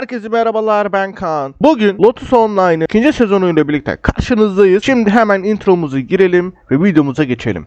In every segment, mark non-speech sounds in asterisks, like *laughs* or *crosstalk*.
Herkese merhabalar ben Kaan. Bugün Lotus Online'ın ikinci sezonuyla birlikte karşınızdayız. Şimdi hemen intromuzu girelim ve videomuza geçelim.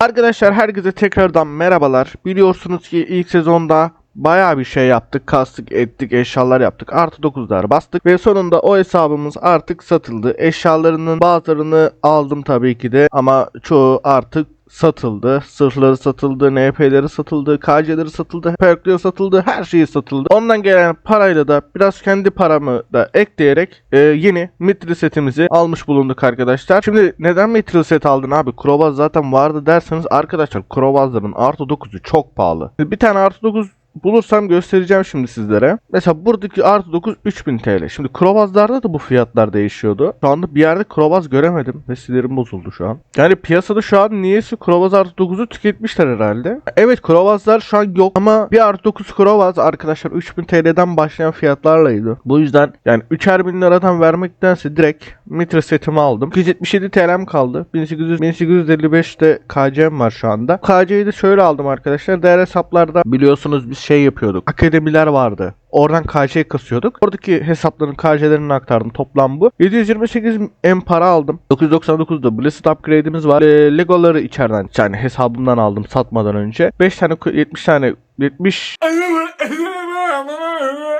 Arkadaşlar herkese tekrardan merhabalar. Biliyorsunuz ki ilk sezonda bayağı bir şey yaptık. Kastık ettik eşyalar yaptık. Artı 9'lar bastık ve sonunda o hesabımız artık satıldı. Eşyalarının bazılarını aldım tabii ki de ama çoğu artık satıldı. Sırfları satıldı, NP'leri satıldı, KC'leri satıldı, perkleri satıldı, her şeyi satıldı. Ondan gelen parayla da biraz kendi paramı da ekleyerek e, yeni Mithril setimizi almış bulunduk arkadaşlar. Şimdi neden Mithril set aldın abi? Krovaz zaten vardı derseniz arkadaşlar Krovazların artı 9'u çok pahalı. Bir tane artı 9 bulursam göstereceğim şimdi sizlere. Mesela buradaki artı 9 3000 TL. Şimdi Krovaz'larda da bu fiyatlar değişiyordu. Şu anda bir yerde Krovaz göremedim ve sinirim bozuldu şu an. Yani piyasada şu an niyeyse Krovaz artı 9'u tüketmişler herhalde. Evet Krovaz'lar şu an yok ama bir artı 9 Krovaz arkadaşlar 3000 TL'den başlayan fiyatlarlaydı. Bu yüzden yani 3'er bin liradan vermektense direkt Mitre setimi aldım. 277 TL'm kaldı. 1800 1855'te KC'm var şu anda. KC'yi de şöyle aldım arkadaşlar. Değer hesaplarda biliyorsunuz biz şey yapıyorduk. Akademiler vardı. Oradan KC kasıyorduk. Oradaki hesapların KC'lerini aktardım. Toplam bu. 728 M para aldım. 999'da Blessed Upgrade'imiz var. Ee, Legoları içeriden yani hesabımdan aldım satmadan önce. 5 tane 70 tane 70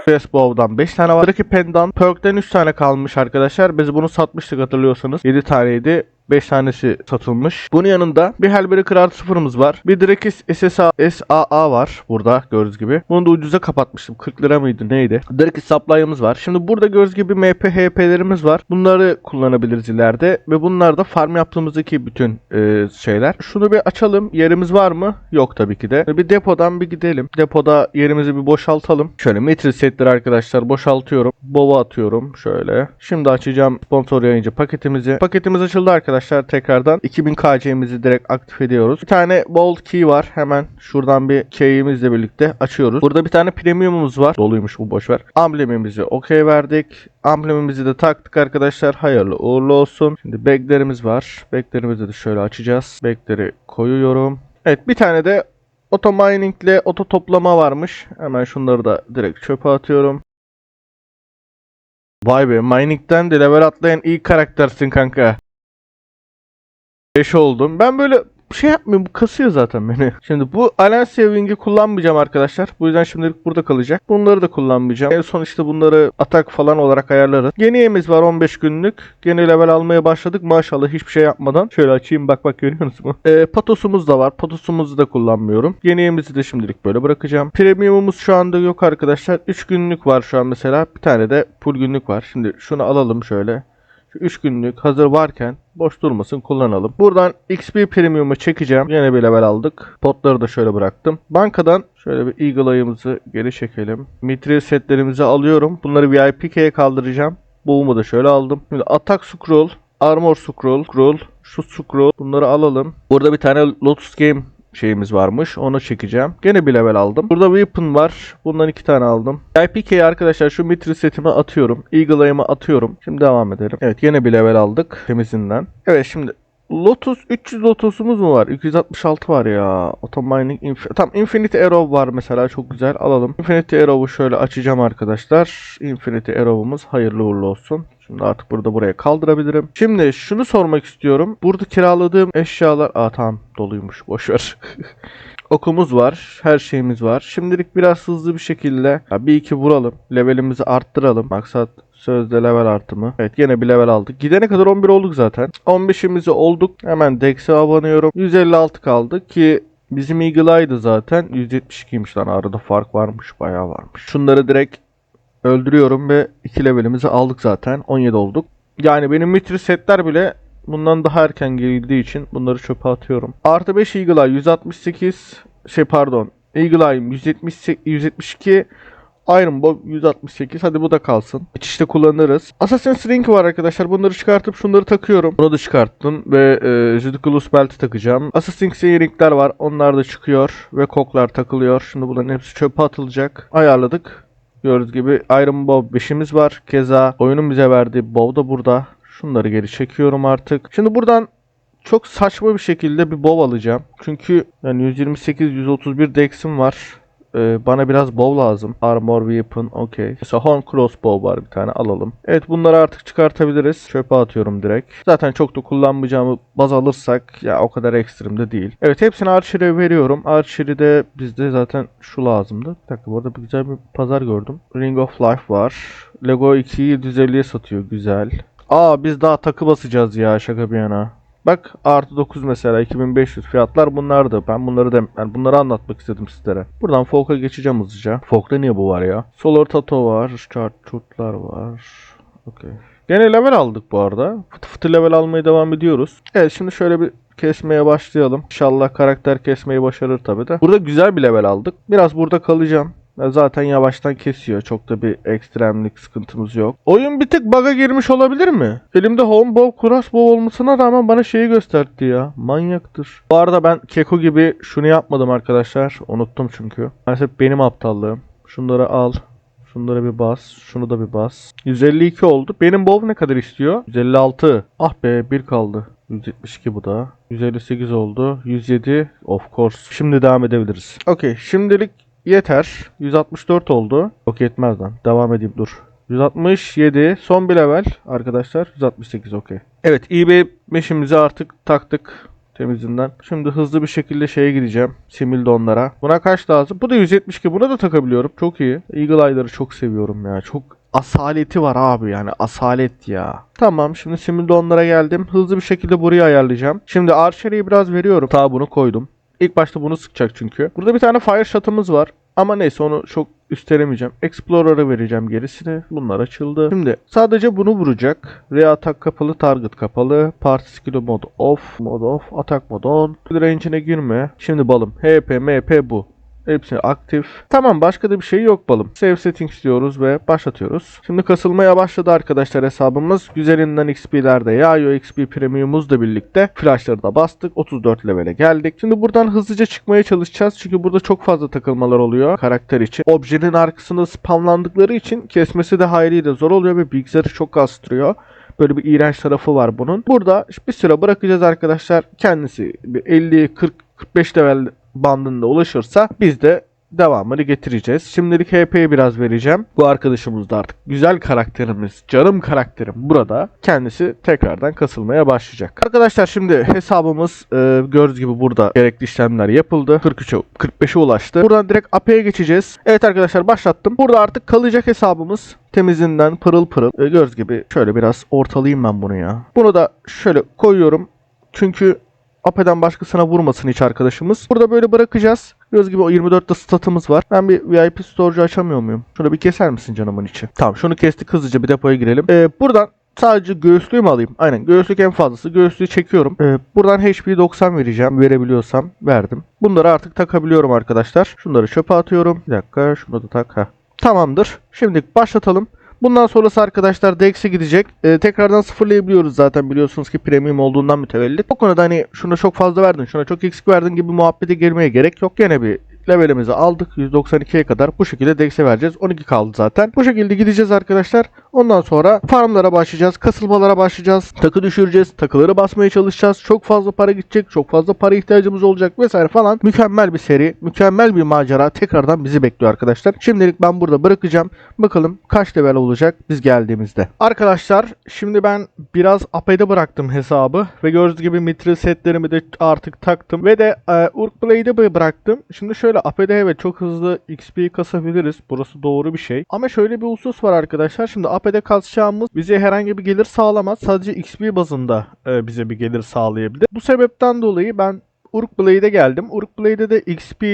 Crossbow'dan 5 tane var. Buradaki Pendant Perk'ten 3 tane kalmış arkadaşlar. Biz bunu satmıştık hatırlıyorsanız. 7 taneydi. 5 tanesi satılmış. Bunun yanında bir Hellbreaker artı sıfırımız var. Bir Drakis SSA, SAA var burada gördüğünüz gibi. Bunu da ucuza kapatmıştım. 40 lira mıydı neydi? Drakis supply'ımız var. Şimdi burada gördüğünüz gibi MP, HP'lerimiz var. Bunları kullanabiliriz ileride. Ve bunlar da farm yaptığımızdaki bütün e, şeyler. Şunu bir açalım. Yerimiz var mı? Yok tabii ki de. Bir depodan bir gidelim. Depoda yerimizi bir boşaltalım. Şöyle metre setleri arkadaşlar boşaltıyorum. Bova atıyorum. Şöyle. Şimdi açacağım sponsor yayıncı paketimizi. Paketimiz açıldı arkadaşlar tekrardan. 2000 KC'mizi direkt aktif ediyoruz. Bir tane bold key var. Hemen şuradan bir key'imizle birlikte açıyoruz. Burada bir tane premiumumuz var. Doluymuş bu boşver. Amblemimizi okey verdik. Amblemimizi de taktık arkadaşlar. Hayırlı uğurlu olsun. Şimdi baglerimiz var. Baglerimizi de şöyle açacağız. Bagleri koyuyorum. Evet bir tane de Auto mining ile auto toplama varmış. Hemen şunları da direkt çöpe atıyorum. Vay be mining'den de level atlayan ilk karaktersin kanka. 5 oldum. Ben böyle şey yapmıyorum. Bu kasıyor zaten beni. *laughs* Şimdi bu Alliance Saving'i kullanmayacağım arkadaşlar. Bu yüzden şimdilik burada kalacak. Bunları da kullanmayacağım. En son işte bunları atak falan olarak ayarlarız. Yeni yemiz var 15 günlük. Yeni level almaya başladık. Maşallah hiçbir şey yapmadan. Şöyle açayım bak bak görüyorsunuz *laughs* mu? Ee, patosumuz da var. Patosumuzu da kullanmıyorum. Yeni yemizi de şimdilik böyle bırakacağım. Premiumumuz şu anda yok arkadaşlar. 3 günlük var şu an mesela. Bir tane de full günlük var. Şimdi şunu alalım şöyle. Şu 3 günlük hazır varken boş durmasın kullanalım. Buradan XP Premium'u çekeceğim. Yine bir level aldık. Potları da şöyle bıraktım. Bankadan şöyle bir Eagle ayımızı geri çekelim. Mithril setlerimizi alıyorum. Bunları VIP'ye kaldıracağım. Boom'u da şöyle aldım. Şimdi Attack Scroll, Armor Scroll, Scroll, şu Scroll bunları alalım. Burada bir tane Lotus Game şeyimiz varmış. Onu çekeceğim. Gene bir level aldım. Burada weapon var. Bundan iki tane aldım. IPK'ye arkadaşlar şu mitri setimi atıyorum. Eagle Eye'ımı atıyorum. Şimdi devam edelim. Evet yine bir level aldık. Temizinden. Evet şimdi Lotus 300 Lotus'umuz mu var? 266 var ya. Automining Inf Tam Infinity Arrow var mesela çok güzel. Alalım. Infinity Arrow'u şöyle açacağım arkadaşlar. Infinity Arrow'umuz hayırlı uğurlu olsun. Şimdi artık burada buraya kaldırabilirim. Şimdi şunu sormak istiyorum. Burada kiraladığım eşyalar... Aa tamam doluymuş boşver. *laughs* Okumuz var. Her şeyimiz var. Şimdilik biraz hızlı bir şekilde ya bir iki vuralım. Levelimizi arttıralım. Maksat sözde level artımı. Evet yine bir level aldık. Gidene kadar 11 olduk zaten. 15'imizi olduk. Hemen Dex'e abanıyorum. 156 kaldı ki Bizim Eagle Eye'dı zaten. 172'ymiş lan arada fark varmış. Bayağı varmış. Şunları direkt öldürüyorum ve 2 levelimizi aldık zaten. 17 olduk. Yani benim mitri setler bile bundan daha erken geldiği için bunları çöpe atıyorum. Artı 5 Eagle Eye 168 şey pardon. Eagle Eye 178 172 Iron Bow 168. Hadi bu da kalsın. İçişte kullanırız. Assassin's Ring var arkadaşlar. Bunları çıkartıp şunları takıyorum. Bunu da çıkarttım ve e, Judicalus Belt'i takacağım. Assassin's Ring'ler var. Onlar da çıkıyor ve koklar takılıyor. Şimdi bunların hepsi çöpe atılacak. Ayarladık. Gördüğünüz gibi Iron Bow 5'imiz var. Keza oyunun bize verdiği bow da burada. Şunları geri çekiyorum artık. Şimdi buradan çok saçma bir şekilde bir bow alacağım. Çünkü yani 128 131 dex'im var. Ee, bana biraz bow lazım. Armor weapon okey. Mesela horn crossbow var bir tane alalım. Evet bunları artık çıkartabiliriz. Çöpe atıyorum direkt. Zaten çok da kullanmayacağımı baz alırsak ya o kadar ekstrem de değil. Evet hepsini Archer'e veriyorum. Archer'de bizde zaten şu lazımdı. Bir dakika bu bir güzel bir pazar gördüm. Ring of Life var. Lego 2'yi 750'ye satıyor. Güzel. Aa biz daha takı basacağız ya şaka bir yana. Bak artı 9 mesela 2500 fiyatlar bunlardı. Ben bunları da yani bunları anlatmak istedim sizlere. Buradan Folk'a geçeceğim hızlıca. Folk'ta niye bu var ya? Solar Tato var. Chartlar var. Okey. Gene level aldık bu arada. Fıtı fıtı level almaya devam ediyoruz. Evet şimdi şöyle bir kesmeye başlayalım. İnşallah karakter kesmeyi başarır tabi de. Burada güzel bir level aldık. Biraz burada kalacağım. Ya Zaten yavaştan kesiyor. Çok da bir ekstremlik sıkıntımız yok. Oyun bir tık bug'a girmiş olabilir mi? Elimde home bow, crossbow olmasına rağmen bana şeyi gösterdi ya. Manyaktır. Bu arada ben Keko gibi şunu yapmadım arkadaşlar. Unuttum çünkü. Maalesef benim aptallığım. Şunları al. Şunlara bir bas. Şunu da bir bas. 152 oldu. Benim bow ne kadar istiyor? 156. Ah be bir kaldı. 172 bu da. 158 oldu. 107. Of course. Şimdi devam edebiliriz. Okey. Şimdilik yeter. 164 oldu. Yok yetmez lan. Devam edeyim dur. 167. Son bir level arkadaşlar. 168 okey. Evet eBay meşimizi artık taktık temizinden. Şimdi hızlı bir şekilde şeye gideceğim. Simildonlara. Buna kaç lazım? Bu da 172. Buna da takabiliyorum. Çok iyi. Eagle Eye'ları çok seviyorum ya. Çok asaleti var abi yani asalet ya. Tamam şimdi Simildonlara geldim. Hızlı bir şekilde burayı ayarlayacağım. Şimdi Archer'ı biraz veriyorum. Ta bunu koydum. İlk başta bunu sıkacak çünkü. Burada bir tane fire shot'ımız var. Ama neyse onu çok üstlenemeyeceğim. Explorer'a vereceğim gerisini. Bunlar açıldı. Şimdi sadece bunu vuracak. Re-atak kapalı, target kapalı. Party skill mod off, mod off, atak mod on. Range'ine girme. Şimdi balım. HP, MP bu. Hepsi aktif. Tamam başka da bir şey yok balım. Save settings diyoruz ve başlatıyoruz. Şimdi kasılmaya başladı arkadaşlar hesabımız. Güzelinden XP'ler de yağıyor. XP premiumumuzla birlikte. Flashları da bastık. 34 levele geldik. Şimdi buradan hızlıca çıkmaya çalışacağız. Çünkü burada çok fazla takılmalar oluyor karakter için. Objenin arkasında spamlandıkları için kesmesi de hayliyle zor oluyor ve bilgisayarı çok kastırıyor. Böyle bir iğrenç tarafı var bunun. Burada bir süre bırakacağız arkadaşlar. Kendisi bir 50 40 45 level bandında ulaşırsa biz de devamını getireceğiz. Şimdilik HP'ye biraz vereceğim. Bu arkadaşımız da artık güzel karakterimiz, canım karakterim burada. Kendisi tekrardan kasılmaya başlayacak. Arkadaşlar şimdi hesabımız e, gördüğünüz gibi burada gerekli işlemler yapıldı. 43'e 45'e ulaştı. Buradan direkt AP'ye geçeceğiz. Evet arkadaşlar başlattım. Burada artık kalacak hesabımız temizinden pırıl pırıl. E, gördüğünüz gibi şöyle biraz ortalayayım ben bunu ya. Bunu da şöyle koyuyorum. Çünkü Ape'den başkasına vurmasın hiç arkadaşımız. Burada böyle bırakacağız. Göz gibi o 24'te statımız var. Ben bir VIP storage'ı açamıyor muyum? Şunu bir keser misin canımın içi? Tamam şunu kestik hızlıca bir depoya girelim. Ee, buradan sadece göğüslüğü mü alayım? Aynen göğüslük en fazlası. Göğüslüğü çekiyorum. Ee, buradan HP 90 vereceğim. Verebiliyorsam verdim. Bunları artık takabiliyorum arkadaşlar. Şunları çöpe atıyorum. Bir dakika şunu da tak. Heh. Tamamdır. Şimdi başlatalım. Bundan sonrası arkadaşlar DX'e gidecek. Ee, tekrardan sıfırlayabiliyoruz zaten biliyorsunuz ki premium olduğundan mütevellit. O konuda hani şuna çok fazla verdin, şuna çok eksik verdin gibi muhabbete girmeye gerek yok. Gene bir levelimizi aldık. 192'ye kadar bu şekilde DX'e vereceğiz. 12 kaldı zaten. Bu şekilde gideceğiz arkadaşlar. Ondan sonra farmlara başlayacağız. Kasılmalara başlayacağız. Takı düşüreceğiz. Takıları basmaya çalışacağız. Çok fazla para gidecek. Çok fazla para ihtiyacımız olacak vesaire falan. Mükemmel bir seri. Mükemmel bir macera tekrardan bizi bekliyor arkadaşlar. Şimdilik ben burada bırakacağım. Bakalım kaç level olacak biz geldiğimizde. Arkadaşlar şimdi ben biraz AP'de bıraktım hesabı. Ve gördüğünüz gibi mitril setlerimi de artık taktım. Ve de e, Urk Blade'i bıraktım. Şimdi şöyle AP'de evet çok hızlı XP kasabiliriz. Burası doğru bir şey. Ama şöyle bir husus var arkadaşlar. Şimdi AP'de kasacağımız bize herhangi bir gelir sağlamaz. Sadece XP bazında e, bize bir gelir sağlayabilir. Bu sebepten dolayı ben Urk Blade'e geldim. Urk Blade'de de XP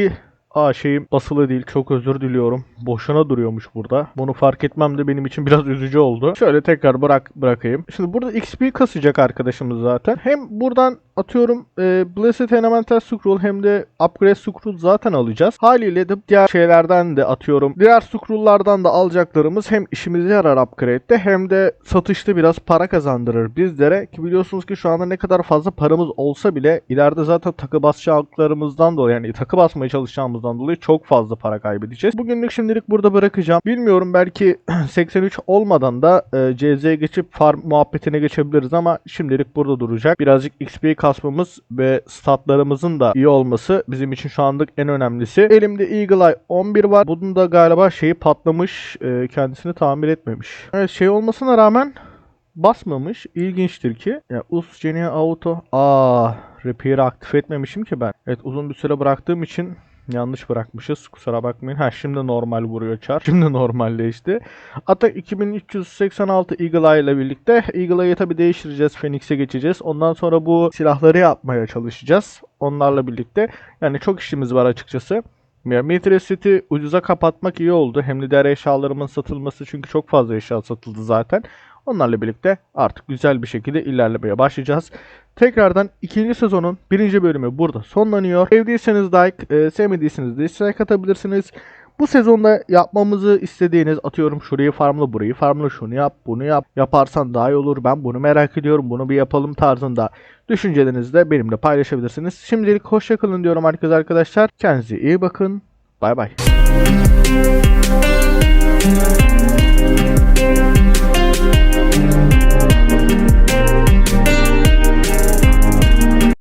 Aa şeyim basılı değil çok özür diliyorum. Boşuna duruyormuş burada. Bunu fark etmem de benim için *laughs* biraz üzücü oldu. Şöyle tekrar bırak bırakayım. Şimdi burada XP kasacak arkadaşımız zaten. Hem buradan atıyorum e, Blessed Elemental Scroll hem de Upgrade Scroll zaten alacağız. Haliyle de diğer şeylerden de atıyorum. Diğer Scroll'lardan da alacaklarımız hem işimize yarar upgrade'de hem de satışta biraz para kazandırır bizlere. Ki biliyorsunuz ki şu anda ne kadar fazla paramız olsa bile ileride zaten takı basacaklarımızdan dolayı yani takı basmaya çalışacağımızdan dolayı çok fazla para kaybedeceğiz. Bugünlük şimdilik burada bırakacağım. Bilmiyorum belki *clears throat* 83 olmadan da e, CZ'ye geçip farm muhabbetine geçebiliriz ama şimdilik burada duracak. Birazcık XP kasmamız ve statlarımızın da iyi olması bizim için şu anlık en önemlisi. Elimde Eagle Eye 11 var. Bunun da galiba şeyi patlamış. e, kendisini tamir etmemiş. Evet şey olmasına rağmen basmamış. İlginçtir ki. Ya Us Genia Auto. Aa, Repair'i aktif etmemişim ki ben. Evet uzun bir süre bıraktığım için yanlış bırakmışız. Kusura bakmayın. Ha şimdi normal vuruyor çar. *laughs* Şimdi normalleşti. Atak 2386 Eagle Eye ile birlikte Eagle Eye'ı tabi değiştireceğiz. Phoenix'e geçeceğiz. Ondan sonra bu silahları yapmaya çalışacağız. Onlarla birlikte. Yani çok işimiz var açıkçası. Mitre City ucuza kapatmak iyi oldu. Hem de diğer eşyalarımın satılması çünkü çok fazla eşya satıldı zaten. Onlarla birlikte artık güzel bir şekilde ilerlemeye başlayacağız. Tekrardan ikinci sezonun birinci bölümü burada sonlanıyor. Sevdiyseniz like, e, sevmediyseniz dislike atabilirsiniz. Bu sezonda yapmamızı istediğiniz atıyorum şurayı farmla burayı farmla şunu yap bunu yap yaparsan daha iyi olur ben bunu merak ediyorum bunu bir yapalım tarzında düşüncelerinizi de benimle paylaşabilirsiniz. Şimdilik hoşçakalın diyorum herkese arkadaşlar. Kendinize iyi bakın. Bay bay.